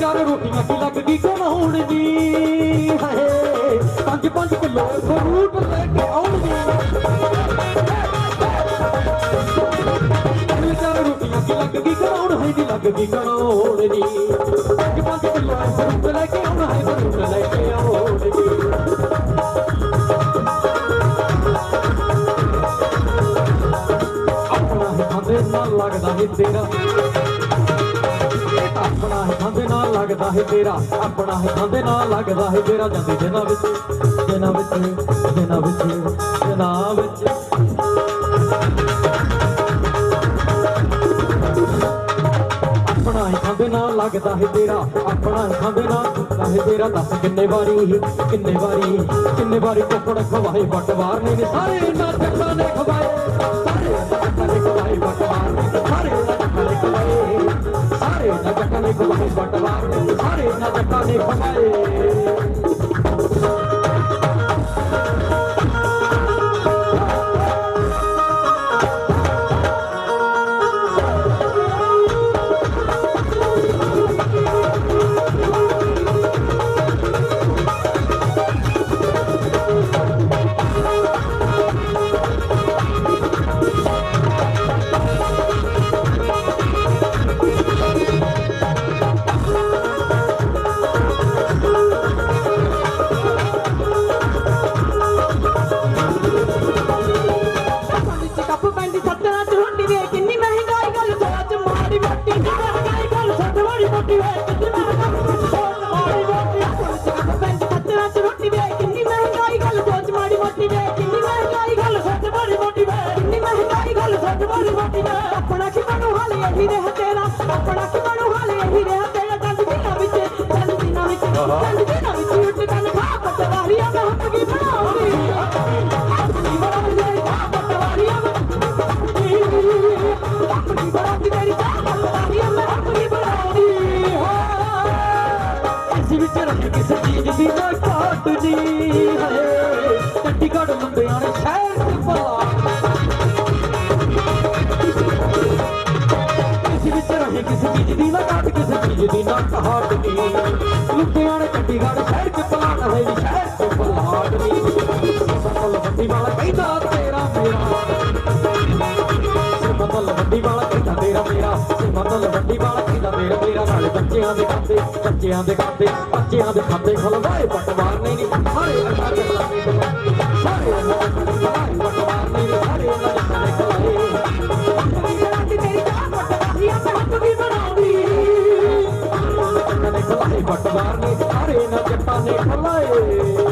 ਚਾਰ ਰੋਟੀਆਂ ਕੀ ਲੱਗਦੀ ਕਮਾਉਣ ਦੀ ਪੰਜ ਪੰਜ ਕਿਲੋ ਲੈ ਕੇ ਆਉਣ ਚਾਰ ਰੋਟੀਆਂ ਕੀ ਲੱਗਦੀ ਕਮਾਉਣ ਹੈ ਦੀ ਲੱਗਦੀ ਕਮਾਉਣ ਦੀ ਪੰਜ ਪੰਜ ਕਿਲੋ ਫਰੂਟ ਲੈ ਕੇ ਆਉਣ ਹੈ ਫਰੂਟ ਲੈ ਕੇ ਨਾਲ ਲੱਗਦਾ ਹੈ ਤੇਰਾ। ਆਪਣਾ ਹੀ ਖਾਂਦੇ ਨਾਲ ਲੱਗਦਾ ਹੈ ਤੇਰਾ। ਆਪਣਾ ਹੀ ਖਾਂਦੇ ਨਾਲ ਲੱਗਦਾ ਹੈ ਤੇਰਾ। ਜਾਂਦੇ ਦਿਨਾਂ ਵਿੱਚ ਦਿਨਾਂ ਵਿੱਚ ਦਿਨਾਂ ਵਿੱਚ ਦਿਨਾਂ ਵਿੱਚ। ਆਪਣਾ ਹੀ ਦੇ ਨਾਲ ਲੱਗਦਾ ਹੈ ਤੇਰਾ। ਆਪਣਾ ਹੀ ਦੇ ਨਾਲ ਲੱਗਦਾ ਹੈ ਤੇਰਾ। ਦੱਸ ਕਿੰਨੇ ਵਾਰੀ ਕਿੰਨੇ ਵਾਰੀ ਕਿੰਨੇ ਵਾਰੀ ਟੁਕੜ ਖਵਾਏ, ਬਟਵਾਰ ਨੇ ਸਾਰੇ ਇਹਨਾਂ ਜੱਟਾਂ ਨੇ ਖਵਾਏ। ਸਾਰੇ ਇਹਨਾਂ ਜੱਟਾਂ ਨੇ ਖਵਾਏ ਸਾਰੇ ਇਹਨਾਂ ਜੱਟਾਂ ਨੇ ਖਵਾਏ ਬਟਵਾਰ ਸਾਰੇ ਇਹਨਾਂ ਜੱਟਾਂ ਨੇ ਖਵਾਏ ਆਪਣਾ ਕੀ ਬਣੂ ਹਾਲੇ ਇਹੀ ਰਹਿ ਤੇਰਾ? ਆਪਣਾ ਕੀ ਬਣੂ? ਰਹੀ ਕਿਸੇ ਘਾਟ ਜੀ ਹਏ ਚੰਡੀਗੜ੍ਹ ਲੁਧਿਆਣੇ ਸ਼ਹਿਰ ਚ ਭਲਾ ਇਸ ਵਿੱਚ ਰਹੀ ਕਿਸੇ ਚੀਜ਼ ਦੀ ਨਾ ਘਾਟ, ਕਿਸੇ ਚੀਜ਼ ਦੀ ਨਾ ਘਾਟ ਨੀ ਲੁਧਿਆਣੇ, ਚੰਡੀਗੜ੍ਹ ਸ਼ਹਿਰ ਚ ਭਲਾ ਨਾ ਹੈ ਸ਼ਹਿਰ ਚ ਭਲਾਟ ਨੀ ਬਦਲ ਵੱਡੀ ਵਾਲਾ ਕਹਿੰਦਾ ਤੇਰਾ ਮੇਰਾ। ਸਿਰ ਵੱਡੀ ਵਾਲਾ ਕਹਿੰਦਾ ਤੇਰਾ ਮੇਰਾ। ਸਿਰ ਵੱਡੀ ਵਾਲਾ ਕਹਿੰਦਾ ਤੇਰਾ ਮੇਰਾ। ਬੱਚਿਆਂ ਦੇ ਖਾਤੇ ਕੱਚਿਆਂ ਦੇ ਖਾਤੇ ਬੱਚਿਆਂ ਦੇ ਖਾਤੇ ਖਲਵਾਏ ਪਟਵਾਰ ਨਹੀਂ ਨੀ ਸਾਰੇ ਅੱਖਾਂ ਦੇ ਖਾਤੇ ਸਾਰੇ ਅੱਖਾਂ ਦੇ ਪਟਵਾਰ ਨਹੀਂ ਸਾਰੇ ਉਹਨਾਂ ਦੇ ਖਾਤੇ ਖਲਵਾਏ ਪਟਵਾਰ ਨੇ ਸਾਰੇ ਨਾ ਜੱਟਾਂ ਨੇ ਖਲਾਏ